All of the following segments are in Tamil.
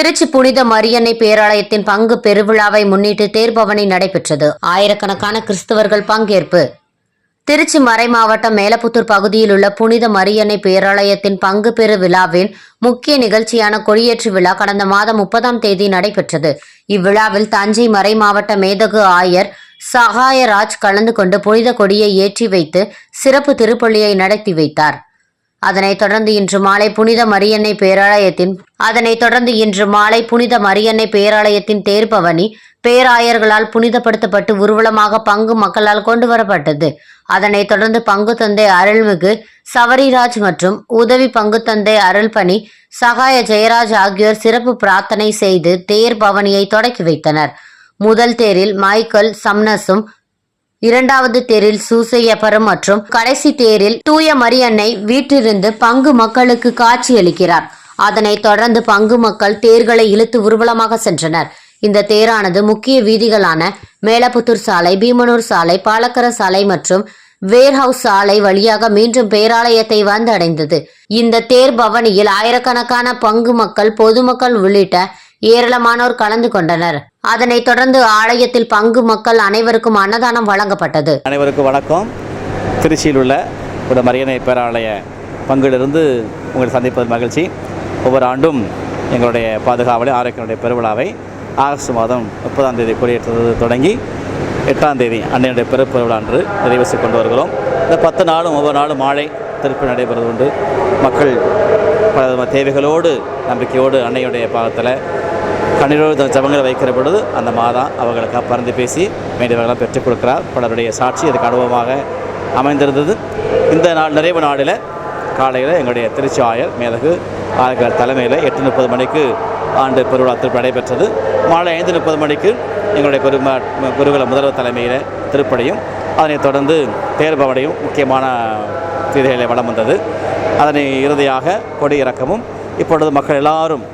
திருச்சி புனித மரியன்னை பேராலயத்தின் பங்கு பெருவிழாவை முன்னிட்டு தேர்பவனி நடைபெற்றது. ஆயிரக்கணக்கான கிறிஸ்தவர்கள் பங்கேற்பு. திருச்சி மறைமாவட்டம் மேலப்புத்தூர் பகுதியில் உள்ள புனித மரியன்னை பேராலயத்தின் பங்கு பெரு விழாவின் முக்கிய நிகழ்ச்சியான கொடியேற்று விழா கடந்த மாதம் முப்பதாம் தேதி நடைபெற்றது. இவ்விழாவில் தஞ்சை மறைமாவட்ட மேதகு ஆயர் சகாயராஜ் கலந்து கொண்டு புனித கொடியை ஏற்றி வைத்து சிறப்பு திருப்பள்ளியை நடத்தி வைத்தார். அதனைத் தொடர்ந்து இன்று மாலை புனித மரியன்னை பேராலயத்தின் அதனைத் தொடர்ந்து இன்று மாலை புனித மரியன்னை பேராலயத்தின் தேர்பவனி பேராயர்களால் புனிதப்படுத்தப்பட்டு ஊர்வலமாக பங்கு மக்களால் கொண்டு வரப்பட்டது. அதனைத் தொடர்ந்து பங்கு தந்தை அருள்மிகு சவரிராஜ் மற்றும் உதவி பங்கு தந்தை அருள்பணி சகாய ஜெயராஜ் ஆகியோர் சிறப்பு பிரார்த்தனை செய்து தேர் பவனியை தொடக்கி வைத்தனர். முதல் தேரில் மைக்கேல் சம்னஸும் இரண்டாவது தேரில் சூசையப்பரம் மற்றும் கடைசி தேரில் தூய மரியன்னை வீட்டிலிருந்து பங்கு மக்களுக்கு காட்சியளிக்கிறார் அதனைத் தொடர்ந்து பங்கு மக்கள் தேர்களை இழுத்து ஊர்வலமாக சென்றனர். இந்த தேரானது முக்கிய வீதிகளான மேலப்புத்தூர் சாலை பீமனூர் சாலை பாலக்கர சாலை மற்றும் வேர்ஹவுஸ் சாலை வழியாக மீண்டும் பேராலயத்தை வந்து அடைந்தது இந்த தேர் பவனியில் ஆயிரக்கணக்கான பங்கு மக்கள் பொதுமக்கள் உள்ளிட்ட ஏராளமானோர் கலந்து கொண்டனர். அதனைத் தொடர்ந்து ஆலயத்தில் பங்கு மக்கள் அனைவருக்கும் அன்னதானம் வழங்கப்பட்டது. அனைவருக்கும் வணக்கம். திருச்சியில் உள்ள ஒரு மரியனை பேராலய பங்கிலிருந்து உங்களை சந்திப்பது மகிழ்ச்சி. ஒவ்வொரு ஆண்டும் எங்களுடைய பாதுகாவலை ஆரோக்கியனுடைய பெருவிழாவை ஆகஸ்ட் மாதம் முப்பதாம் தேதி கொடியேற்றது தொடங்கி எட்டாம் தேதி அன்னையுடைய பெருப்பெருவிழா அன்று நிறைவு செய்து கொண்டு வருகிறோம். இந்த பத்து நாளும் ஒவ்வொரு நாளும் மாலை திருப்பி நடைபெறுவது உண்டு. மக்கள் பல தேவைகளோடு நம்பிக்கையோடு அன்னையுடைய பாகத்தில் கண்ணீரோடு ஜபங்களை வைக்கிற பொழுது அந்த மாதா அவர்களுக்கு பறந்து பேசி வேண்டியவர்களாம் பெற்றுக் கொடுக்கிறார். பலருடைய சாட்சி அதுக்கு அனுபவமாக அமைந்திருந்தது. இந்த நாள் நிறைவு நாளில் காலையில் எங்களுடைய திருச்சி ஆயர் மேலகு ஆயர்கள் தலைமையில் எட்டு முப்பது மணிக்கு ஆண்டு பெருவிழா திருப்பி நடைபெற்றது. மாலை ஐந்து முப்பது மணிக்கு எங்களுடைய குருமா குருகுல முதல்வர் தலைமையில் திருப்படியும் அதனைத் தொடர்ந்து தேர்பவடையும் முக்கியமான தீதிகளை வளம் வந்தது. அதனை இறுதியாக கொடி இறக்கமும் இப்பொழுது மக்கள் எல்லாரும்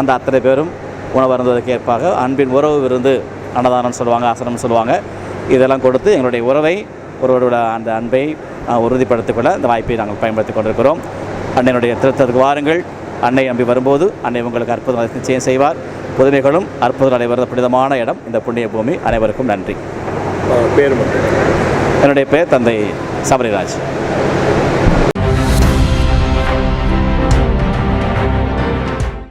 அந்த அத்தனை பேரும் உணவு அருந்துவதற்கு ஏற்பாக அன்பின் உறவு விருந்து அன்னதானம் சொல்லுவாங்க ஆசனம் சொல்லுவாங்க. இதெல்லாம் கொடுத்து எங்களுடைய உறவை ஒருவரோட அந்த அன்பை அஹ், உறுதிப்படுத்திக் கொள்ள இந்த வாய்ப்பை நாங்கள் பயன்படுத்திக் கொண்டிருக்கிறோம். அன்னையினுடைய திருத்தத்துக்கு வாருங்கள். அன்னை நம்பி வரும்போது அன்னை உங்களுக்கு அற்புதம் நிச்சயம் செய்வார். புதுமைகளும் அற்புதம் நடைபெறும் புனிதமான இடம். இந்த புண்ணிய பூமி அனைவருக்கும் நன்றி. பேர் என்னுடைய பெயர் தந்தை சபரிராஜ்